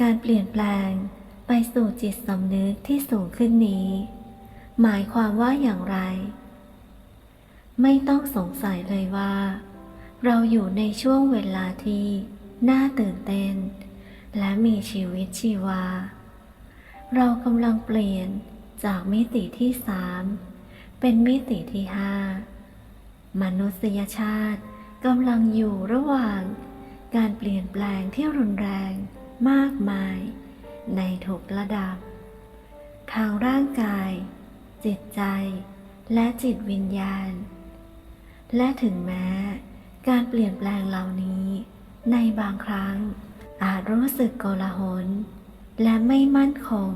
การเปลี่ยนแปลงไปสู่จิตสำนึกที่สูงขึ้นนี้ หมายความว่าอย่างไร ไม่ต้องสงสัยเลยว่า เราอยู่ในช่วงเวลาที่น่าตื่นเต้น และมีชีวิตชีวา เรากำลังเปลี่ยนจากมิติที่สามเป็นมิติที่ห้ามนุษยชาติกำลังอยู่ระหว่างการเปลี่ยนแปลงที่รุนแรง มากมาย ในทุกระดับ ทางร่างกาย จิตใจ และจิตวิญญาณ และถึงแม้ การเปลี่ยนแปลงเหล่านี้ ในบางครั้ง อาจรู้สึกโกลาหล และไม่มั่นคง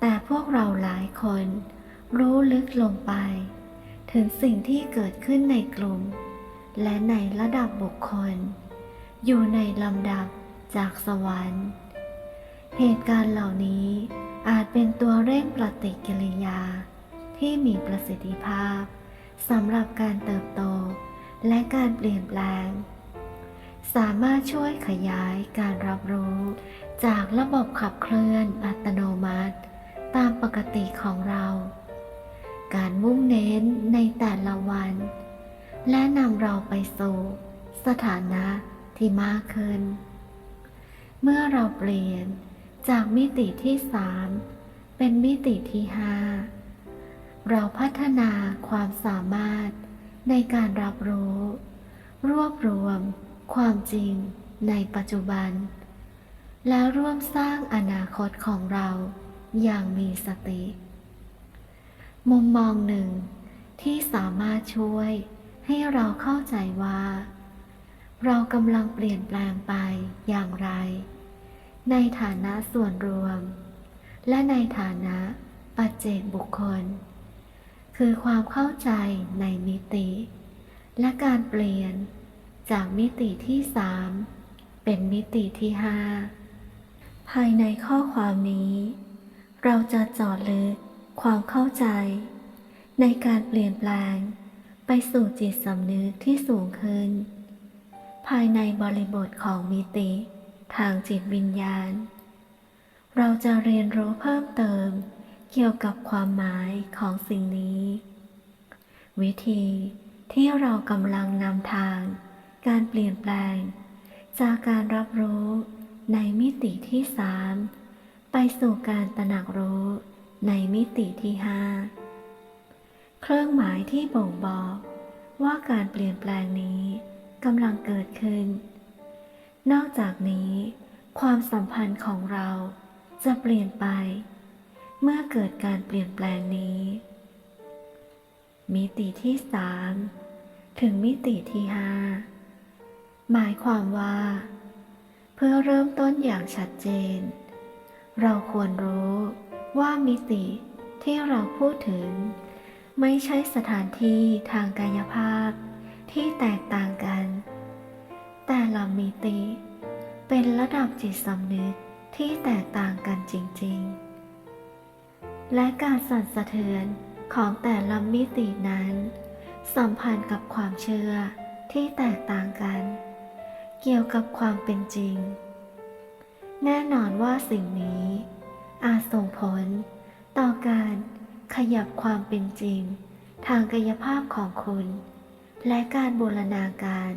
แต่พวกเราหลายคน รู้ลึกลงไป ถึงสิ่งที่เกิดขึ้นในกลุ่ม และในระดับบุคคล อยู่ในลำดับ จากสวรรค์ เหตุการณ์เหล่านี้อาจเป็นตัวเร่งปฏิกิริยา ที่มีประสิทธิภาพสำหรับการเติบโตและการเปลี่ยนแปลง สามารถช่วยขยายการรับรู้จากระบบขับเคลื่อนอัตโนมัติ ตามปกติของเรา การมุ่งเน้นในแต่ละวัน และนำเราไปสู่สถานะที่มากขึ้น เมื่อเราเปลี่ยนจากมิติที่สามเป็นมิติที่ห้าเราพัฒนาความสามารถในการรับรู้ รวบรวมความจริงในปัจจุบัน และร่วมสร้างอนาคตของเราอย่างมีสติ มุมมองหนึ่งที่สามารถช่วยให้เราเข้าใจว่า เรากำลังเปลี่ยนแปลงไปอย่างไร ในฐานะส่วนรวม และในฐานะปัจเจกบุคคล คือความเข้าใจในมิติ และการเปลี่ยนจากมิติที่สามเป็นมิติที่ห้าภายในข้อความนี้ เราจะจอดลึกความเข้าใจ ในการเปลี่ยนแปลง ไปสู่จิตสำนึกที่สูงขึ้น ภายในบริบทของมิติ ทางจิตวิญญาณ เราจะเรียนรู้เพิ่มเติม เกี่ยวกับความหมายของสิ่งนี้ วิธีที่เรากำลังนำทาง การเปลี่ยนแปลง จากการรับรู้ในมิติที่สามไปสู่การตระหนักรู้ในมิติที่ห้าเครื่องหมายที่บ่งบอกว่าการเปลี่ยนแปลงนี้กำลังเกิดขึ้น นอกจากนี้ ความสัมพันธ์ของเราจะเปลี่ยนไป เมื่อเกิดการเปลี่ยนแปลงนี้ มิติที่สามถึงมิติที่ห้าหมายความว่า เพื่อเริ่มต้นอย่างชัดเจน เราควรรู้ว่ามิติที่เราพูดถึง ไม่ใช่สถานที่ทางกายภาพที่แตกต่างกัน แต่ละมิติ เป็นระดับจิตสำนึกที่แตกต่างกันจริงๆ และการสั่นสะเทือนของแต่ละมิตินั้น สัมพันธ์กับความเชื่อที่แตกต่างกัน เกี่ยวกับความเป็นจริง แน่นอนว่าสิ่งนี้ อาจส่งผล ต่อการขยับความเป็นจริง ทางกายภาพของคุณ และการบูรณาการ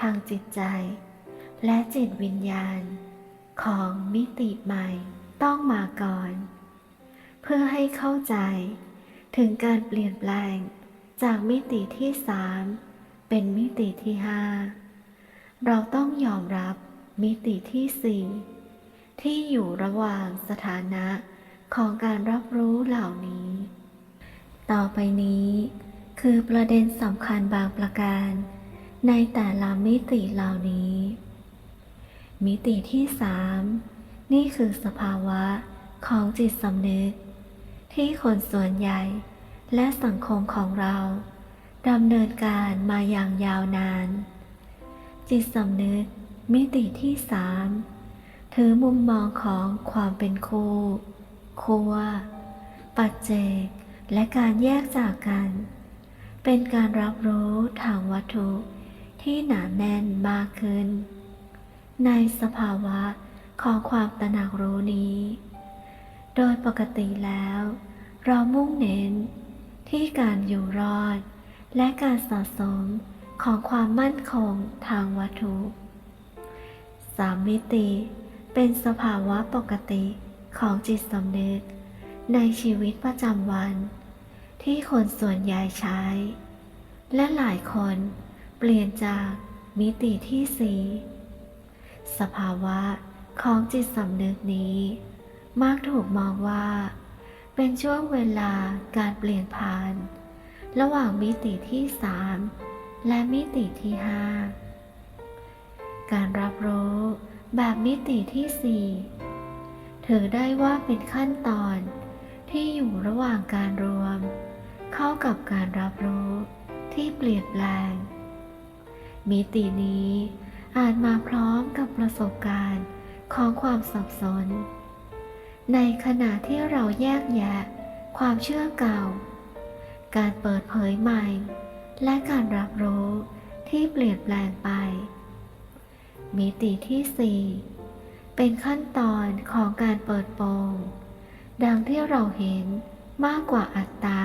ทางจิตใจ และจิตวิญญาณ ของมิติใหม่ต้องมาก่อน เพื่อให้เข้าใจถึงการเปลี่ยนแปลงจากมิติที่สามเป็นมิติที่ห้าเราต้องยอมรับมิติที่สี่ที่อยู่ระหว่างสถานะของการรับรู้เหล่านี้ ต่อไปนี้คือประเด็นสำคัญบางประการ ในแต่ละมิติเหล่านี้ มิติที่สามนี่คือสภาวะของจิตสำนึก ที่คนส่วนใหญ่และสังคมของเราดำเนินการมาอย่างยาวนาน จิตสำนึกมิติที่สามถือมุมมองของความเป็นคู่คัวปัจเจก และการแยกจากกัน เป็นการรับรู้ทางวัตถุ ที่หนาแน่นมากขึ้น ในสภาวะของความตระหนักรู้นี้ โดยปกติแล้ว เรามุ่งเน้นที่การอยู่รอด และการสะสมของความมั่นคงทางวัตถุสามมิติเป็นสภาวะปกติของจิตสำนึกในชีวิตประจำวัน ที่คนส่วนใหญ่ใช้ และหลายคน เปลี่ยนจากมิติที่สี่สภาวะของจิตสำนึกนี้ มักถูกมองว่า เป็นช่วงเวลาการเปลี่ยนผ่าน ระหว่างมิติที่สามและมิติที่ห้าการรับรู้แบบมิติที่สี่ถือได้ว่าเป็นขั้นตอนที่อยู่ระหว่างการรวม เข้ากับการรับรู้ที่เปลี่ยนแปลง มิตินี้อาจมาพร้อมกับประสบการณ์ของความสับสน ในขณะที่เราแยกแยะความเชื่อเก่า การเปิดเผยใหม่ และการรับรู้ที่เปลี่ยนแปลงไป มิติที่ 4 เป็นขั้นตอนของการเปิดโปงดังที่เราเห็นมากกว่าอัตตา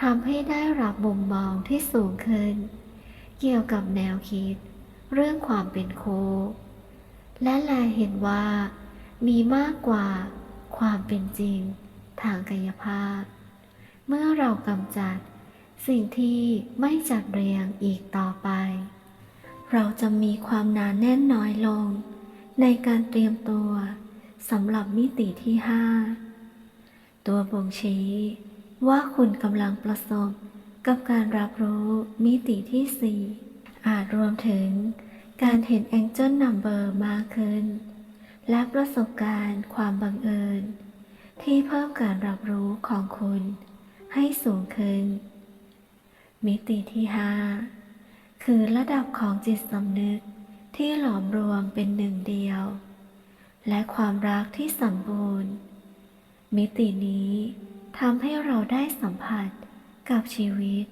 ทำให้ได้รับมุมมองที่สูงขึ้น เกี่ยวกับแนวคิด เรื่องความเป็นโค และแลเห็นว่า มีมากกว่าความเป็นจริง ทางกายภาพ เมื่อเรากำจัด สิ่งที่ไม่จัดเรียงอีกต่อไป เราจะมีความหนาแน่นน้อยลง ในการเตรียมตัวสำหรับมิติที่5ตัวบ่งชี้ว่าคุณกำลังประสบ กับการรับรู้มิติที่ 4 อาจรวมถึงการเห็น Angel Number มากขึ้น และประสบการณ์ความบังเอิญ ที่เพิ่มการรับรู้ของคุณ ให้สูงขึ้น มิติที่ 5 คือระดับของจิตสำนึกที่หลอมรวมเป็นหนึ่งเดียว และความรักที่สมบูรณ์ มิตินี้ทำให้เราได้สัมผัส กับชีวิต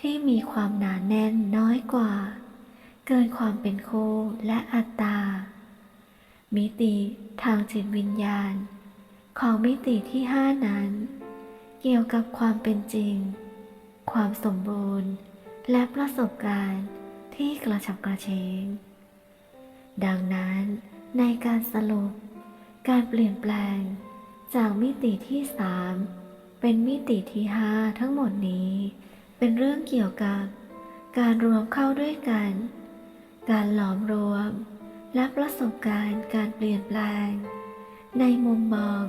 ที่มีความหนาแน่นน้อยกว่า เกินความเป็นคู่และอัตตา มิติทางจิตวิญญาณ ของมิติที่ห้านั้น เกี่ยวกับความเป็นจริง ความสมบูรณ์ และประสบการณ์ที่กระฉับกระเฉง ดังนั้นในการสรุป การเปลี่ยนแปลงจากมิติที่สาม เป็นมิติที่ห้าทั้งหมดนี้ เป็นเรื่องเกี่ยวกับ การรวมเข้าด้วยกัน การหลอมรวม และประสบการณ์การเปลี่ยนแปลง ในมุมมอง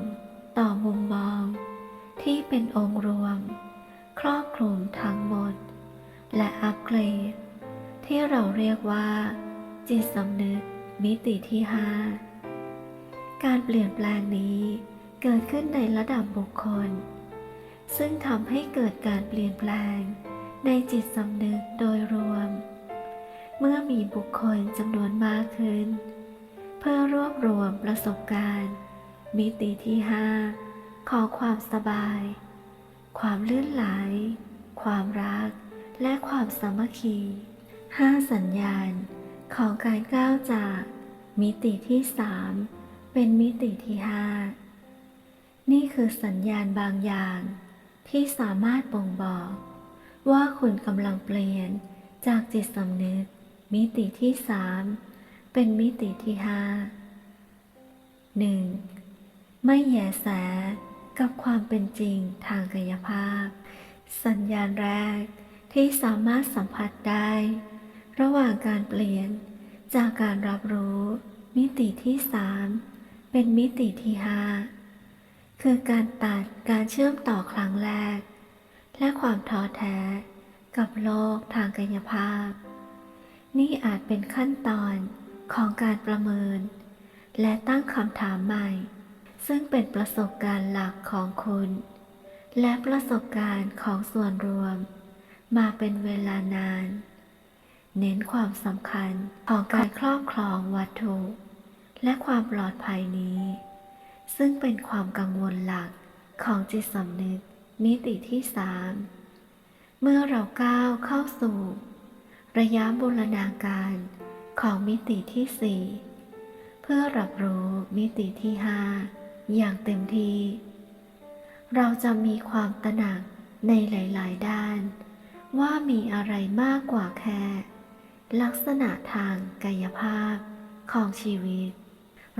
ต่อมุมมอง ที่เป็นองค์รวม ครอบคลุมทั้งหมด และอัปเกรด ที่เราเรียกว่า จิตสำนึกมิติที่ห้าการเปลี่ยนแปลงนี้เกิดขึ้นในระดับบุคคล ซึ่งทำให้เกิดการเปลี่ยนแปลง ในจิตสำนึกโดยรวม เมื่อมีบุคคลจำนวนมากขึ้น เพื่อรวบรวมประสบการณ์ มิติที่ห้าของความสบาย ความลื่นไหล ความรัก และความสามัคคีห้าสัญญาณของการก้าวจากมิติที่สามเป็นมิติที่ห้านี่คือสัญญาณบางอย่าง ที่สามารถบ่งบอก ว่าคุณกำลังเปลี่ยนจากจิตสำนึก มิติที่สามเป็นมิติที่ห้าหนึ่งไม่แยแสกับความเป็นจริงทางกายภาพ สัญญาณแรกที่สามารถสัมผัสได้ ระหว่างการเปลี่ยนจากการรับรู้ มิติที่สามเป็นมิติที่ห้า คือการตัดการเชื่อมต่อครั้งแรก และความท้อแท้กับโลกทางกายภาพ นี่อาจเป็นขั้นตอนของการประเมิน และตั้งคำถามใหม่ ซึ่งเป็นประสบการณ์หลักของคุณ และประสบการณ์ของส่วนรวม มาเป็นเวลานาน เน้นความสำคัญของการครอบครองวัตถุ และความปลอดภัยนี้ ซึ่งเป็นความกังวลหลักของจิตสำนึกมิติที่สามเมื่อเราก้าวเข้าสู่ ระยะบูรณาการของมิติที่สี่เพื่อรับรู้มิติที่ห้าอย่างเต็มที่ เราจะมีความตระหนักในหลาย ๆ ด้าน ว่ามีอะไรมากกว่าแค่ ลักษณะทางกายภาพของชีวิต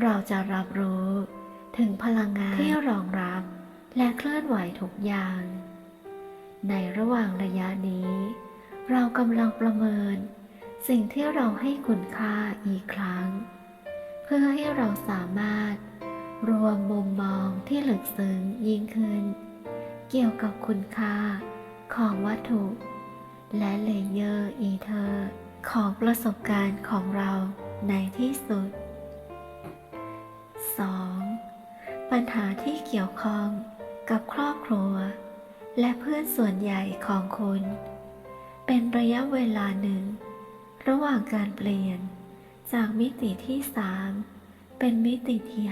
เราจะรับรู้ ถึงพลังงานที่รองรับและเคลื่อนไหวทุกอย่าง ในระหว่างระยะนี้ เรากำลังประเมิน สิ่งที่เราให้คุณค่าอีกครั้ง เพื่อให้เราสามารถ รวมมุมมองที่ลึกซึ้งยิ่งขึ้น เกี่ยวกับคุณค่าของวัตถุ และเลเยอร์อีเทอร์ของประสบการณ์ของเราในที่สุด 2. ปัญหาที่เกี่ยวข้องกับครอบครัว และเพื่อนส่วนใหญ่ของคุณ เป็นระยะเวลาหนึ่ง ระหว่างการเปลี่ยนจากมิติที่3เป็นมิติที่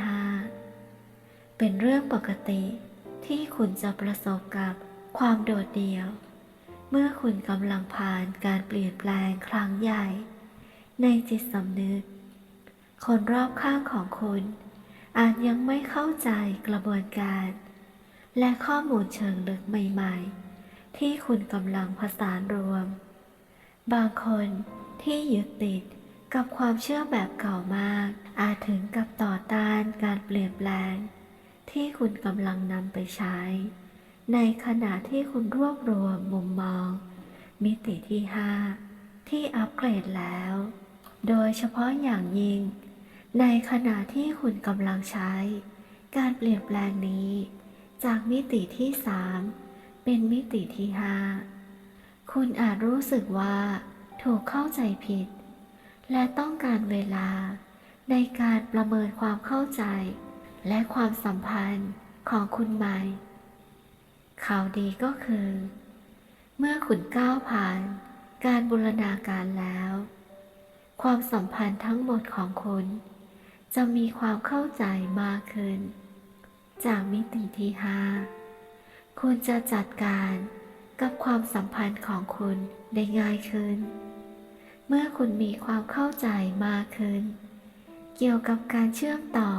5เป็นเรื่องปกติที่คุณจะประสบกับความโดดเดี่ยว เมื่อคุณกำลังผ่านการเปลี่ยนแปลงครั้งใหญ่ ในจิตสำนึก คนรอบข้างของคุณ อาจยังไม่เข้าใจกระบวนการ และข้อมูลเชิงลึกใหม่ๆ ที่คุณกำลังผสานรวม บางคนที่ยึดติดกับความเชื่อแบบเก่ามาก อาจถึงกับต่อต้านการเปลี่ยนแปลง ที่คุณกำลังนำไปใช้ ในขณะที่คุณรวบรวมมุมมอง มิติที่ 5 ที่อัปเกรดแล้ว โดยเฉพาะอย่างยิ่ง ในขณะที่คุณกำลังใช้ การเปลี่ยนแปลงนี้ จากมิติที่3เป็นมิติที่5คุณอาจรู้สึกว่า ถูกเข้าใจผิด และต้องการเวลา ในการประเมินความเข้าใจ และความสัมพันธ์ของคุณใหม่ ข่าวดีก็คือ เมื่อคุณก้าวผ่าน การบูรณาการแล้ว ความสัมพันธ์ทั้งหมดของคุณ จะมีความเข้าใจมากขึ้น จากมิติที่ห้าคุณจะจัดการกับความสัมพันธ์ของคุณได้ง่ายขึ้น เมื่อคุณมีความเข้าใจมากขึ้น เกี่ยวกับการเชื่อมต่อ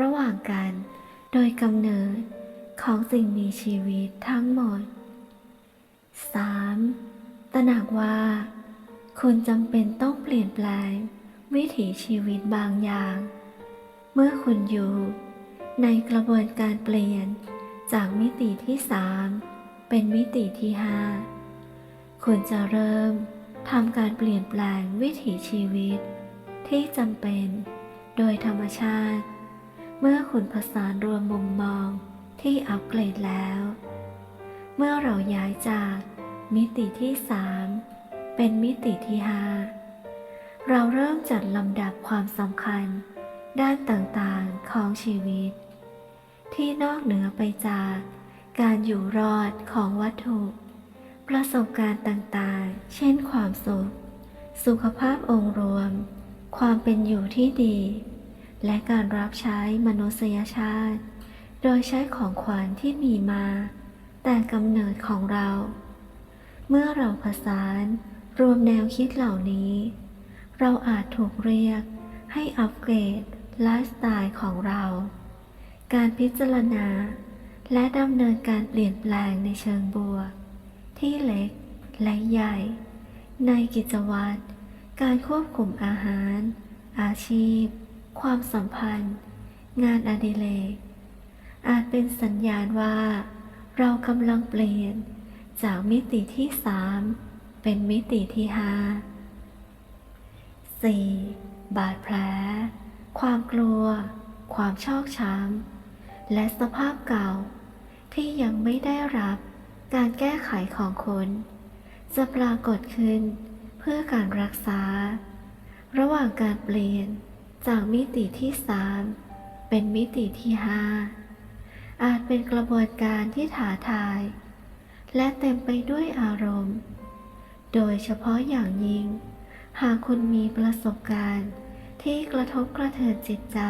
ระหว่างกัน โดยกำเนิดของสิ่งมีชีวิตทั้งหมด 3. ตระหนักว่า คุณจำเป็นต้องเปลี่ยนแปลงวิถีชีวิตบางอย่าง มื่อคุณอยู่ ในกระบวนการเปลี่ยนจากมิติที่3เป็นมิติที่5คุณจะเริ่มทำการเปลี่ยนแปลงวิถีชีวิต ที่จำเป็น โดยธรรมชาติ เมื่อคุณผสานรวมมุมมองที่อัปเกรดแล้ว เมื่อเราย้ายจากมิติที่3เป็นมิติที่5เราเริ่มจัดลำดับความสำคัญ ด้านต่างๆของชีวิต ที่นอกเหนือไปจากการอยู่รอดของวัตถุ ประสบการณ์ต่างๆ เช่นความสุข สุขภาพองค์รวม ความเป็นอยู่ที่ดี และการรับใช้มนุษยชาติ โดยใช้ของขวัญที่มีมา แต่กำเนิดของเรา เมื่อเราผสานรวมแนวคิดเหล่านี้ เราอาจถูกเรียกให้อัปเกรด ไลฟ์สไตล์ของเรา การพิจารณา และดำเนินการเปลี่ยนแปลงในเชิงบวก ที่เล็กและใหญ่ ในกิจวัตร การควบคุมอาหาร อาชีพ ความสัมพันธ์ งานอดิเรก อาจเป็นสัญญาณว่า เรากำลังเปลี่ยนจากมิติที่3เป็นมิติที่5 4. บาดแผล ความกลัว ความชอกช้ำ และสภาพเก่า ที่ยังไม่ได้รับการแก้ไขของคุณจะปรากฏขึ้นเพื่อการรักษา ระหว่างการเปลี่ยนจากมิติที่3เป็นมิติที่5อาจเป็นกระบวนการที่ท้าทาย และเต็มไปด้วยอารมณ์ โดยเฉพาะอย่างยิ่ง หากคุณมีประสบการณ์ ที่กระทบกระเทือนจิตใจ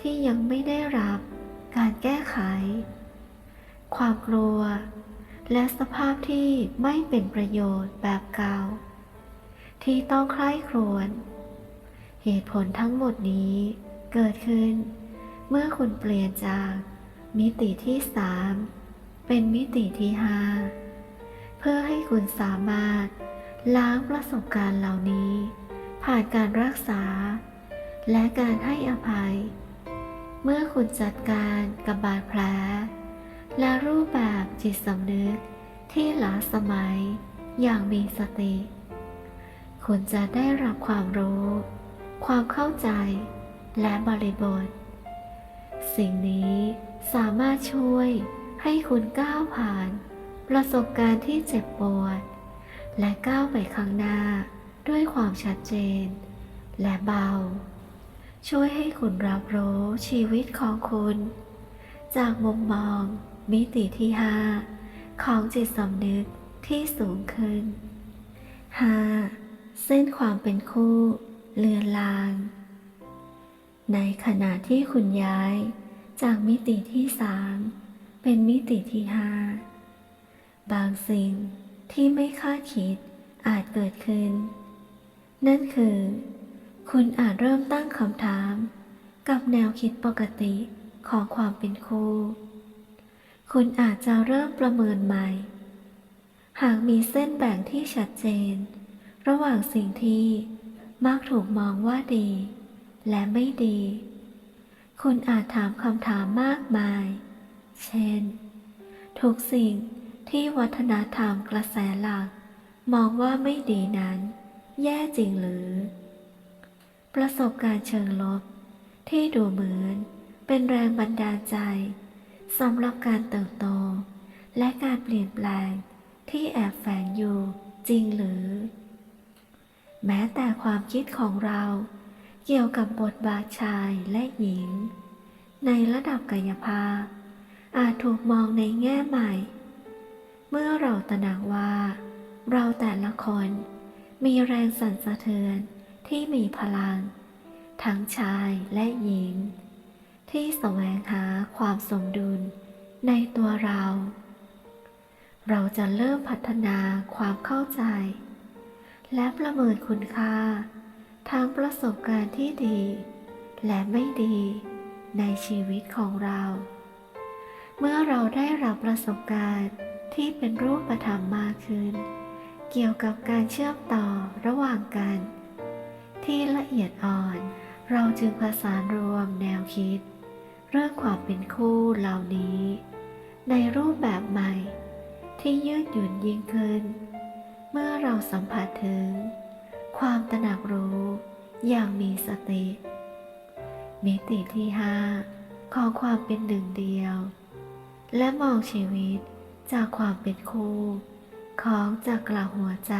ที่ยังไม่ได้รับการแก้ไข ความกลัว และสภาพที่ไม่เป็นประโยชน์แบบเก่า ที่ต้องใคร่ครวญเหตุผลทั้งหมดนี้เกิดขึ้น เมื่อคุณเปลี่ยนจากมิติที่สามเป็นมิติที่ห้าเพื่อให้คุณสามารถล้างประสบการณ์เหล่านี้ ผ่านการรักษา และการให้อภัย เมื่อคุณจัดการกับบาดแผล และรูปแบบจิตสำนึกที่ล้าสมัยอย่างมีสติ คุณจะได้รับความรู้ ความเข้าใจ และบริบท สิ่งนี้สามารถช่วยให้คุณก้าวผ่าน ประสบการณ์ที่เจ็บปวด และก้าวไปข้างหน้าด้วยความชัดเจน และเบา ช่วยให้คุณรับรู้ชีวิตของคุณ จากมุมมองมิติที่ห้าของจิตสำนึกที่สูงขึ้น 5. เส้นความเป็นคู่เลือนลาง ในขณะที่คุณย้ายจากมิติที่สามเป็นมิติที่ห้าบางสิ่งที่ไม่คาดคิดอาจเกิดขึ้น นั่นคือ คุณอาจเริ่มตั้งคำถาม กับแนวคิดปกติของความเป็นครูคุณอาจจะเริ่มประเมินใหม่ หากมีเส้นแบ่งที่ชัดเจน ระหว่างสิ่งที่มักถูกมองว่าดี และไม่ดี คุณอาจถามคำถามมากมาย เช่น ทุกสิ่งที่วัฒนธรรมกระแสหลัก มองว่าไม่ดีนั้น แย่จริงหรือ ประสบการณ์เชิงลบ ที่ดูเหมือนเป็นแรงบันดาลใจสำหรับการเติบโต และการเปลี่ยนแปลงที่แอบแฝงอยู่จริงหรือ แม้แต่ความคิดของเราเกี่ยวกับบทบาทชายและหญิง ในระดับกายภาพ อาจถูกมองในแง่ใหม่ เมื่อเราตระหนักว่า เราแต่ละคนมีแรงสั่นสะเทือน ที่มีพลัง ทั้งชายและหญิง ที่แสวงหาความสมดุลในตัวเรา เราจะเริ่มพัฒนาความเข้าใจ และประเมินคุณค่า ทางประสบการณ์ที่ดี และไม่ดีในชีวิตของเรา เมื่อเราได้รับประสบการณ์ที่เป็นรูปธรรมมากขึ้น เกี่ยวกับการเชื่อมต่อระหว่างกัน ที่ละเอียดอ่อน เราจึงผสานรวมแนวคิด เรื่องความเป็นคู่เหล่านี้ ในรูปแบบใหม่ ที่ยืดหยุ่นยิ่งขึ้น เมื่อเราสัมผัสถึง ความตระหนักรู้อย่างมีสติ มิติที่ห้าของความเป็นหนึ่งเดียว และมองชีวิตจากความเป็นคู่ ของจักรหัวใจ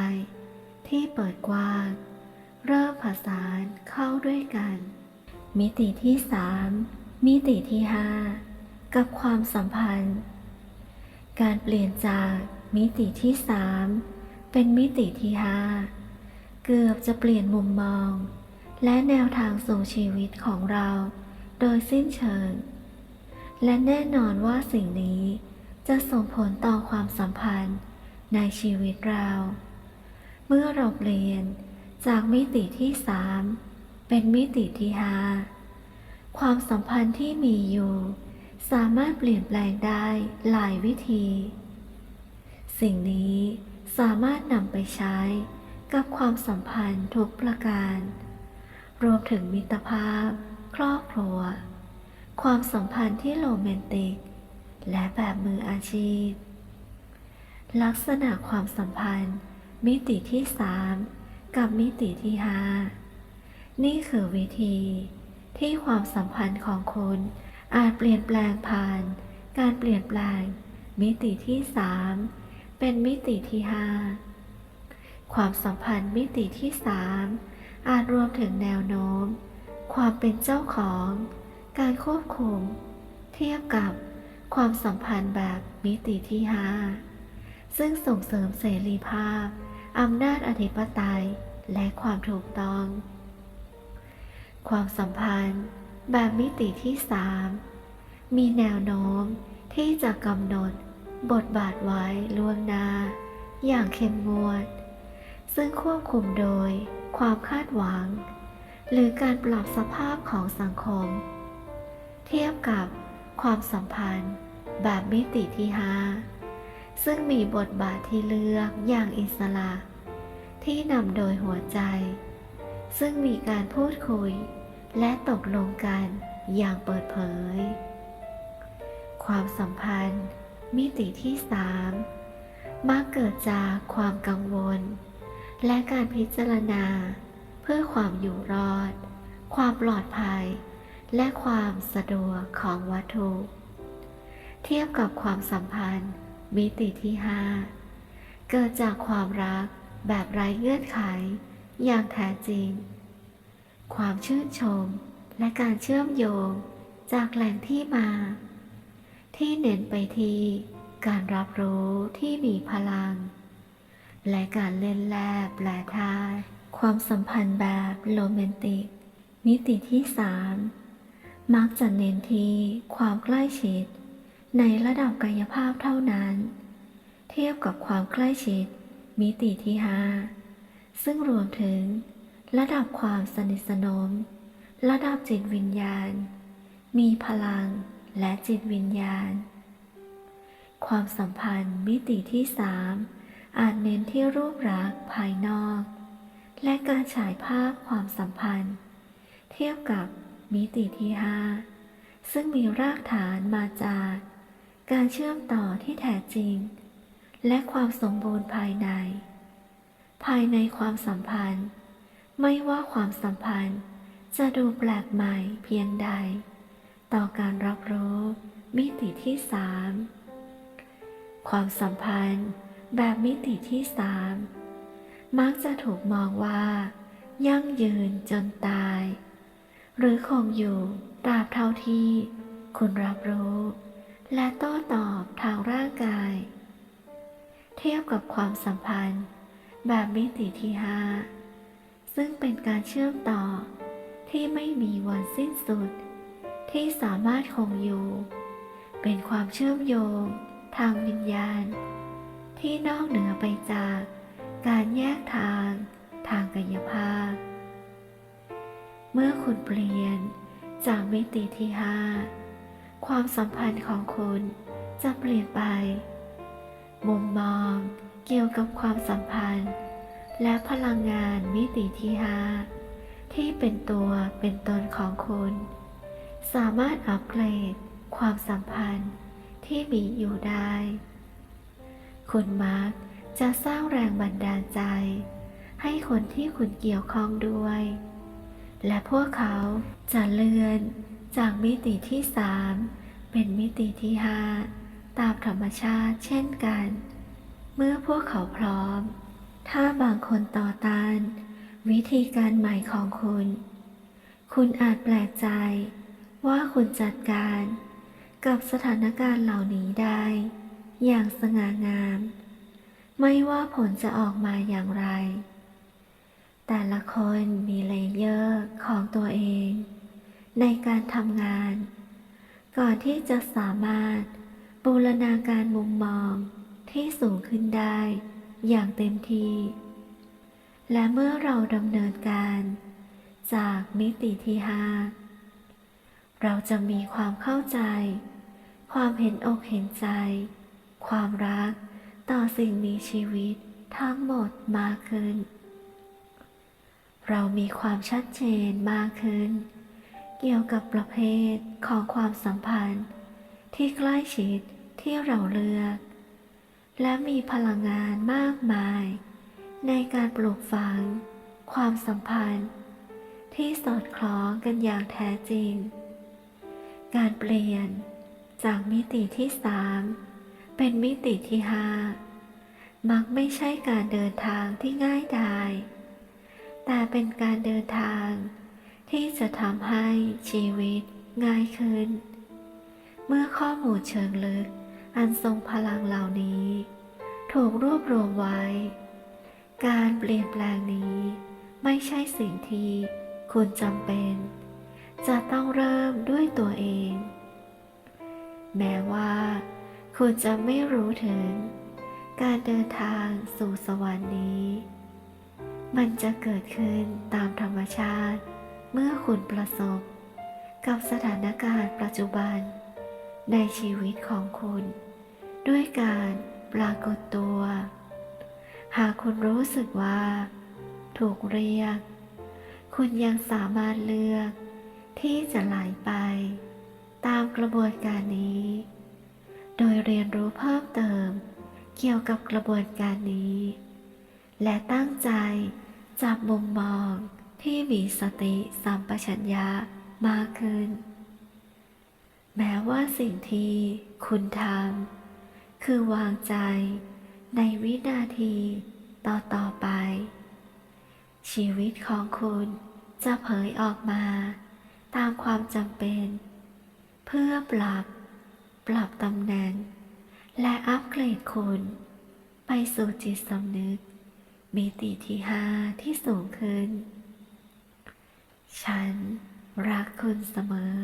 ที่เปิดกว้าง เริ่มผสานเข้าด้วยกัน มิติที่สามมิติที่ห้ากับความสัมพันธ์ การเปลี่ยนจากมิติที่สามเป็นมิติที่ห้าเกือบจะเปลี่ยนมุมมอง และแนวทางสู่ชีวิตของเรา โดยสิ้นเชิง และแน่นอนว่าสิ่งนี้จะส่งผลต่อความสัมพันธ์ในชีวิตเรา เมื่อเราเปลี่ยน จากมิติที่สามเป็นมิติที่ห้าความสัมพันธ์ที่มีอยู่ สามารถเปลี่ยนแปลงได้หลายวิธี สิ่งนี้สามารถนำไปใช้กับความสัมพันธ์ทุกประการ รวมถึงมิตรภาพ ครอบครัว ความสัมพันธ์ที่โรแมนติก และแบบมืออาชีพ ลักษณะความสัมพันธ์ มิติที่สาม กับมิติที่ห้านี่คือวิธี ที่ความสัมพันธ์ของคุณอาจเปลี่ยนแปลงผ่าน การเปลี่ยนแปลง มิติที่สามเป็นมิติที่ห้าความสัมพันธ์มิติที่สามอาจรวมถึงแนวโน้ม ความเป็นเจ้าของ การควบคุม เทียบกับความสัมพันธ์แบบมิติที่ห้าซึ่งส่งเสริมเสรีภาพ อำนาจอธิปไตยและความถูกต้อง ความสัมพันธ์แบบมิติที่สามมีแนวโน้มที่จะกำหนดบทบาทไว้ล่วงหน้า อย่างเข้มงวด ซึ่งควบคุมโดยความคาดหวัง หรือการปรับสภาพของสังคม เทียบกับความสัมพันธ์แบบมิติที่5 ซึ่งมีบทบาทที่เลือกอย่างอิสระ ที่นำโดยหัวใจ ซึ่งมีการพูดคุย และตกลงกันอย่างเปิดเผย ความสัมพันธ์ มิติที่3มักเกิดจากความกังวล และการพิจารณา เพื่อความอยู่รอด ความปลอดภัย และความสะดวกของวัตถุ เทียบกับความสัมพันธ์ มิติที่ 5 เกิดจากความรักแบบไร้เงื่อนไข อย่างแท้จริง ความชื่นชมและการเชื่อมโยงจากแหล่งที่มา ที่เน้นไปที่การรับรู้ที่มีพลัง และการเล่นแลบแปลทายความสัมพันธ์แบบโรแมนติก มิติที่ 3 มักจะเน้นที่ความใกล้ชิด ในระดับกายภาพเท่านั้น เทียบกับความใกล้ชิด มิติที่5ซึ่งรวมถึง ระดับความสนิทสนม ระดับจิตวิญญาณ มีพลังและจิตวิญญาณ ความสัมพันธ์มิติที่3อาจเน้นที่รูปลักษ์ภายนอก และการฉายภาพความสัมพันธ์ เทียบกับมิติที่5ซึ่งมีรากฐานมาจาก การเชื่อมต่อที่แท้จริง และความสมบูรณ์ภายใน ภายในความสัมพันธ์ ไม่ว่าความสัมพันธ์จะดูแปลกใหม่เพียงใด ต่อการรับรู้มิติที่สามความสัมพันธ์แบบมิติที่สามมักจะถูกมองว่า ยั่งยืนจนตาย หรือคงอยู่ตราบเท่าที่คุณรับรู้ และโต้ตอบทางร่างกาย เทียบกับความสัมพันธ์แบบมิติที่ห้าซึ่งเป็นการเชื่อมต่อที่ไม่มีวันสิ้นสุด ที่สามารถคงอยู่ เป็นความเชื่อมโยงทางวิญญาณ ที่นอกเหนือไปจากการแยกทางทางกายภาพ เมื่อคุณเปลี่ยนจากมิติที่ห้า ความสัมพันธ์ของคุณจะเปลี่ยนไป มุมมองเกี่ยวกับความสัมพันธ์ และพลังงานมิติที่ห้าที่เป็นตัวเป็นตนของคุณ สามารถอัปเกรดความสัมพันธ์ที่มีอยู่ได้ คุณมาร์กจะสร้างแรงบันดาลใจ ให้คนที่คุณเกี่ยวข้องด้วย และพวกเขาจะเลื่อน จากมิติที่สามเป็นมิติที่ห้าตามธรรมชาติเช่นกัน เมื่อพวกเขาพร้อม ถ้าบางคนต่อต้าน วิธีการใหม่ของคุณ คุณอาจแปลกใจ ว่าคุณจัดการ กับสถานการณ์เหล่านี้ได้ อย่างสง่างาม ไม่ว่าผลจะออกมาอย่างไร แต่ละคนมีเลเยอร์ของตัวเอง ในการทำงาน ก่อนที่จะสามารถบูรณาการมุมมองที่สูงขึ้นได้อย่างเต็มที่ และเมื่อเราดำเนินการ จากมิติที่ห้าเราจะมีความเข้าใจ ความเห็นอกเห็นใจ ความรักต่อสิ่งมีชีวิตทั้งหมดมากขึ้น เรามีความชัดเจนมากขึ้น เกี่ยวกับประเภทของความสัมพันธ์ ที่ใกล้ชิดที่เราเลือก และมีพลังงานมากมาย ในการปลูกฝัง ความสัมพันธ์ ที่สอดคล้องกันอย่างแท้จริง การเปลี่ยนจากมิติที่สามเป็นมิติที่ห้ามักไม่ใช่การเดินทางที่ง่ายดาย แต่เป็นการเดินทาง ที่จะทำให้ชีวิตง่ายขึ้น เมื่อข้อมูลเชิงลึกอันทรงพลังเหล่านี้ ถูกรวบรวมไว้ การเปลี่ยนแปลงนี้ไม่ใช่สิ่งที่คุณจำเป็น จะต้องเริ่มด้วยตัวเอง แม้ว่า คุณจะไม่รู้ถึง การเดินทางสู่สวรรค์นี้ มันจะเกิดขึ้นตามธรรมชาติ เมื่อคุณประสบ กับสถานการณ์ปัจจุบัน ในชีวิตของคุณ ด้วยการปรากฏตัว หากคุณรู้สึกว่า ถูกเรียก คุณยังสามารถเลือก ที่จะไหลไป ตามกระบวนการนี้ โดยเรียนรู้เพิ่มเติม เกี่ยวกับกระบวนการนี้ และตั้งใจจับมุมมอง ที่มีสติสัมปชัญญะมากขึ้น แม้ว่าสิ่งที่คุณทำคือวางใจในวินาทีต่อต่อไป ชีวิตของคุณจะเผยออกมาตามความจำเป็น เพื่อปรับ ปรับตำแหน่ง และอัปเกรดคุณ ไปสู่จิตสำนึกมิติที่ห้าที่สูงขึ้น ฉันรักคุณเสมอ